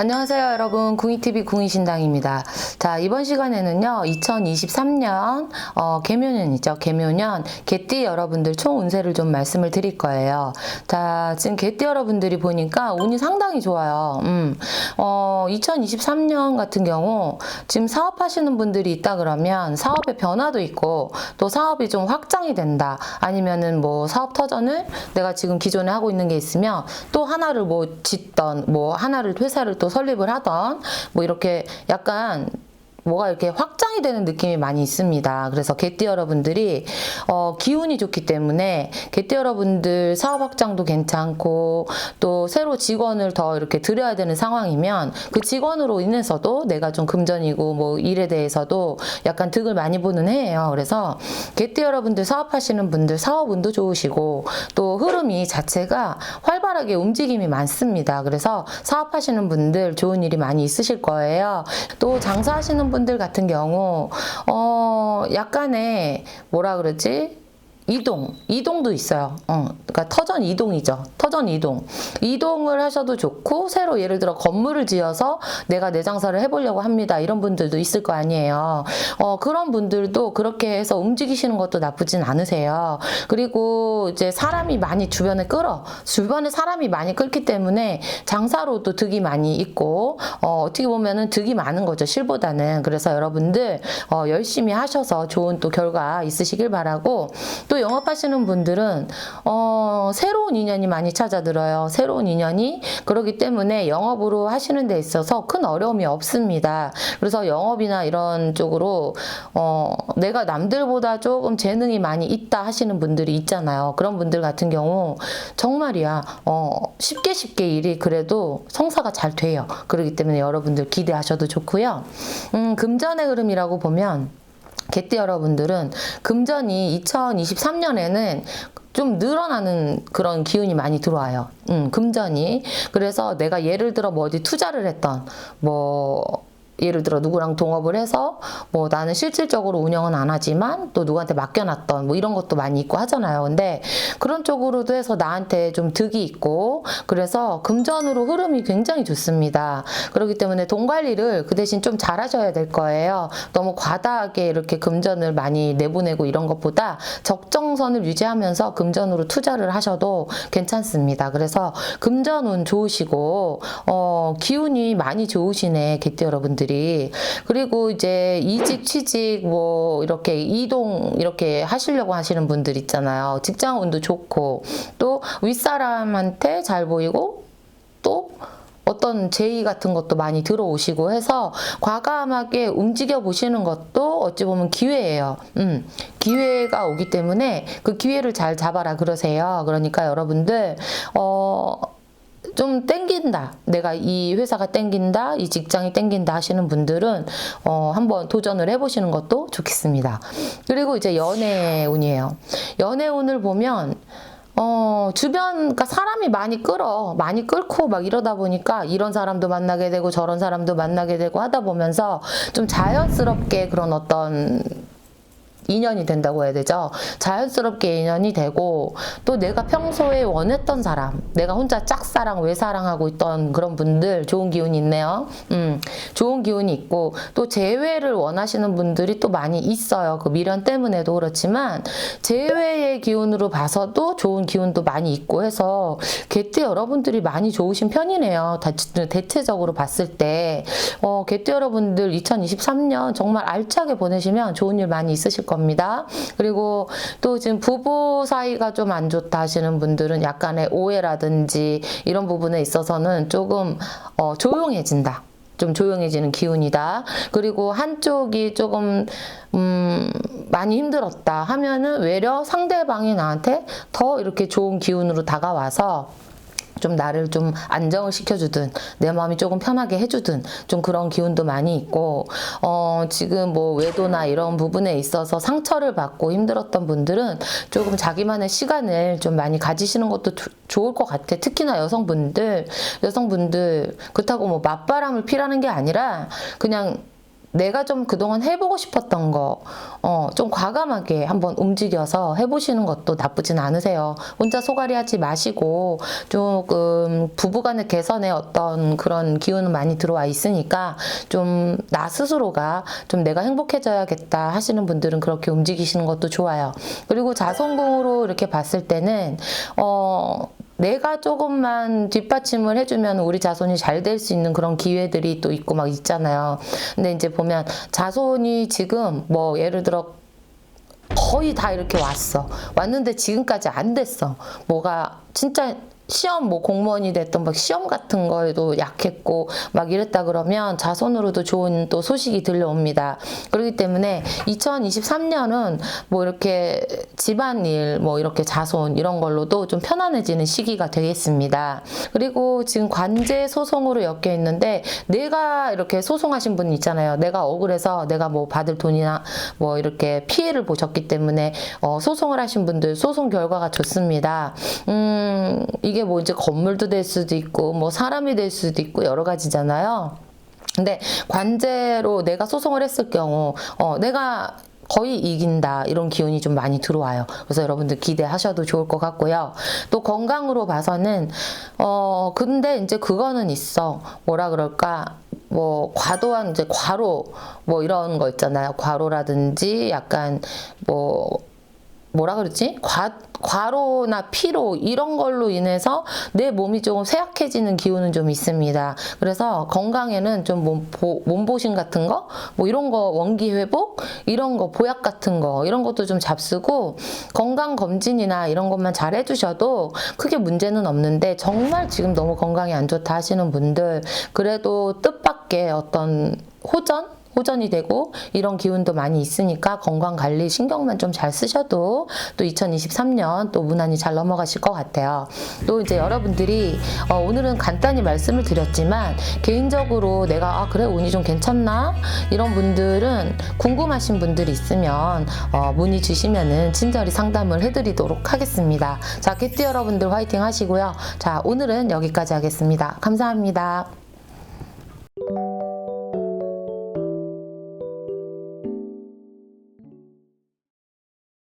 안녕하세요 여러분. 궁이TV 궁이신당입니다. 자 이번 시간에는요 2023년 어, 개묘년이죠. 개묘년. 개띠 여러분들 총 운세를 좀 말씀을 드릴 거예요. 자 지금 개띠 여러분들이 보니까 운이 상당히 좋아요. 음, 어, 2023년 같은 경우 지금 사업하시는 분들이 있다 그러면 사업의 변화도 있고 또 사업이 좀 확장이 된다. 아니면은 뭐 사업 터전을 내가 지금 기존에 하고 있는 게 있으면 또 하나를 뭐 짓던 뭐 하나를 회사를 또 설립을 하던 뭐 이렇게 약간 뭐가 이렇게 확장이 되는 느낌이 많이 있습니다. 그래서 개띠 여러분들이 어, 기운이 좋기 때문에 개띠 여러분들 사업 확장도 괜찮고 또 새로 직원을 더 이렇게 들여야 되는 상황이면 그 직원으로 인해서도 내가 좀 금전이고 뭐 일에 대해서도 약간 득을 많이 보는 해예요. 그래서 개띠 여러분들 사업하시는 분들 사업 운도 좋으시고 또 흐름이 자체가 활발하게 움직임이 많습니다. 그래서 사업하시는 분들 좋은 일이 많이 있으실 거예요. 또 장사하시는 분들 같은 경우 어 약간의 뭐라 그러지? 이동, 이동도 있어요. 어, 그러니까 터전 이동이죠. 터전 이동. 이동을 하셔도 좋고, 새로 예를 들어 건물을 지어서 내가 내 장사를 해보려고 합니다. 이런 분들도 있을 거 아니에요. 어, 그런 분들도 그렇게 해서 움직이시는 것도 나쁘진 않으세요. 그리고 이제 사람이 많이 주변에 끌어. 주변에 사람이 많이 끌기 때문에 장사로도 득이 많이 있고, 어, 어떻게 보면은 득이 많은 거죠. 실보다는. 그래서 여러분들, 어, 열심히 하셔서 좋은 또 결과 있으시길 바라고, 또 영업하시는 분들은 어, 새로운 인연이 많이 찾아들어요. 새로운 인연이 그렇기 때문에 영업으로 하시는 데 있어서 큰 어려움이 없습니다. 그래서 영업이나 이런 쪽으로 어, 내가 남들보다 조금 재능이 많이 있다 하시는 분들이 있잖아요. 그런 분들 같은 경우 정말이야 어, 쉽게 쉽게 일이 그래도 성사가 잘 돼요. 그렇기 때문에 여러분들 기대하셔도 좋고요. 음, 금전의 흐름이라고 보면 개띠 여러분들은 금전이 2023년에는 좀 늘어나는 그런 기운이 많이 들어와요. 음, 금전이. 그래서 내가 예를 들어 뭐 어디 투자를 했던, 뭐, 예를 들어 누구랑 동업을 해서 뭐 나는 실질적으로 운영은 안 하지만 또 누구한테 맡겨놨던 뭐 이런 것도 많이 있고 하잖아요. 근데 그런 쪽으로도 해서 나한테 좀 득이 있고 그래서 금전으로 흐름이 굉장히 좋습니다. 그렇기 때문에 돈 관리를 그 대신 좀 잘하셔야 될 거예요. 너무 과다하게 이렇게 금전을 많이 내보내고 이런 것보다 적정선을 유지하면서 금전으로 투자를 하셔도 괜찮습니다. 그래서 금전운 좋으시고 어, 기운이 많이 좋으시네 개띠 여러분들이 그리고 이제 이직 취직 뭐 이렇게 이동 이렇게 하시려고 하시는 분들 있잖아요. 직장 운도 좋고 또 윗사람한테 잘 보이고 또 어떤 제의 같은 것도 많이 들어오시고 해서 과감하게 움직여 보시는 것도 어찌 보면 기회예요. 음, 기회가 오기 때문에 그 기회를 잘 잡아라 그러세요. 그러니까 여러분들 어. 좀 땡긴다. 내가 이 회사가 땡긴다, 이 직장이 땡긴다 하시는 분들은 어, 한번 도전을 해보시는 것도 좋겠습니다. 그리고 이제 연애운이에요. 연애운을 보면 어, 주변, 그러니까 사람이 많이 끌어. 많이 끌고 막 이러다 보니까 이런 사람도 만나게 되고 저런 사람도 만나게 되고 하다 보면서 좀 자연스럽게 그런 어떤 인연이 된다고 해야 되죠. 자연스럽게 인연이 되고 또 내가 평소에 원했던 사람, 내가 혼자 짝사랑, 외사랑하고 있던 그런 분들 좋은 기운이 있네요. 음, 좋은 기운이 있고 또 재회를 원하시는 분들이 또 많이 있어요. 그 미련 때문에도 그렇지만 재회의 기운으로 봐서도 좋은 기운도 많이 있고 해서 개띠 여러분들이 많이 좋으신 편이네요. 다- 대체적으로 봤을 때 어, 개띠 여러분들 2023년 정말 알차게 보내시면 좋은 일 많이 있으실 겁니다. 그리고 또 지금 부부 사이가 좀 안 좋다 하시는 분들은 약간의 오해라든지 이런 부분에 있어서는 조금 어, 조용해진다. 좀 조용해지는 기운이다. 그리고 한쪽이 조금 음, 많이 힘들었다 하면은 외려 상대방이 나한테 더 이렇게 좋은 기운으로 다가와서 좀 나를 좀 안정을 시켜주든 내 마음이 조금 편하게 해주든 좀 그런 기운도 많이 있고 어 지금 뭐 외도나 이런 부분에 있어서 상처를 받고 힘들었던 분들은 조금 자기만의 시간을 좀 많이 가지시는 것도 조- 좋을 것 같아. 특히나 여성분들 여성분들 그렇다고 뭐 맞바람을 피라는 게 아니라 그냥 내가 좀 그동안 해보고 싶었던 거, 어, 좀 과감하게 한번 움직여서 해보시는 것도 나쁘진 않으세요. 혼자 소갈이 하지 마시고, 조금 부부간의 개선에 어떤 그런 기운은 많이 들어와 있으니까, 좀 나 스스로가 좀 내가 행복해져야겠다 하시는 분들은 그렇게 움직이시는 것도 좋아요. 그리고 자손궁으로 이렇게 봤을 때는, 어, 내가 조금만 뒷받침을 해주면 우리 자손이 잘 될 수 있는 그런 기회들이 또 있고 막 있잖아요. 근데 이제 보면 자손이 지금 뭐 예를 들어 거의 다 이렇게 왔어. 왔는데 지금까지 안 됐어. 뭐가 진짜 시험 뭐 공무원이 됐던 막 시험 같은 거에도 약했고 막 이랬다 그러면 자손으로도 좋은 또 소식이 들려옵니다. 그렇기 때문에 2023년은 뭐 이렇게 집안일 뭐 이렇게 자손 이런 걸로도 좀 편안해지는 시기가 되겠습니다. 그리고 지금 관제 소송으로 엮여 있는데 내가 이렇게 소송하신 분 있잖아요. 내가 억울해서 내가 뭐 받을 돈이나 뭐 이렇게 피해를 보셨기 때문에 어, 소송을 하신 분들 소송 결과가 좋습니다. 음, 이게 뭐 이제 건물도 될 수도 있고 뭐 사람이 될 수도 있고 여러 가지잖아요. 근데 관제로 내가 소송을 했을 경우 어, 내가 거의 이긴다 이런 기운이 좀 많이 들어와요. 그래서 여러분들 기대하셔도 좋을 것 같고요. 또 건강으로 봐서는 어 근데 이제 그거는 있어. 뭐라 그럴까? 뭐 과도한 이제 과로 뭐 이런 거 있잖아요. 과로라든지 약간 뭐 뭐라 그러지? 과, 과로나 피로 이런 걸로 인해서 내 몸이 조금 쇠약해지는 기운은 좀 있습니다. 그래서 건강에는 좀 몸, 보, 몸보신 같은 거, 뭐 이런 거 원기 회복, 이런 거 보약 같은 거 이런 것도 좀 잡수고 건강 검진이나 이런 것만 잘 해주셔도 크게 문제는 없는데 정말 지금 너무 건강이 안 좋다 하시는 분들 그래도 뜻밖 의 어떤 호전 호전이 되고 이런 기운도 많이 있으니까 건강 관리 신경만 좀 잘 쓰셔도 또 2023년 또 무난히 잘 넘어가실 것 같아요. 또 이제 여러분들이 어, 오늘은 간단히 말씀을 드렸지만 개인적으로 내가 아 그래 운이 좀 괜찮나 이런 분들은 궁금하신 분들이 있으면 어, 문의 주시면은 친절히 상담을 해드리도록 하겠습니다. 자 개띠 여러분들 화이팅 하시고요. 자 오늘은 여기까지 하겠습니다. 감사합니다.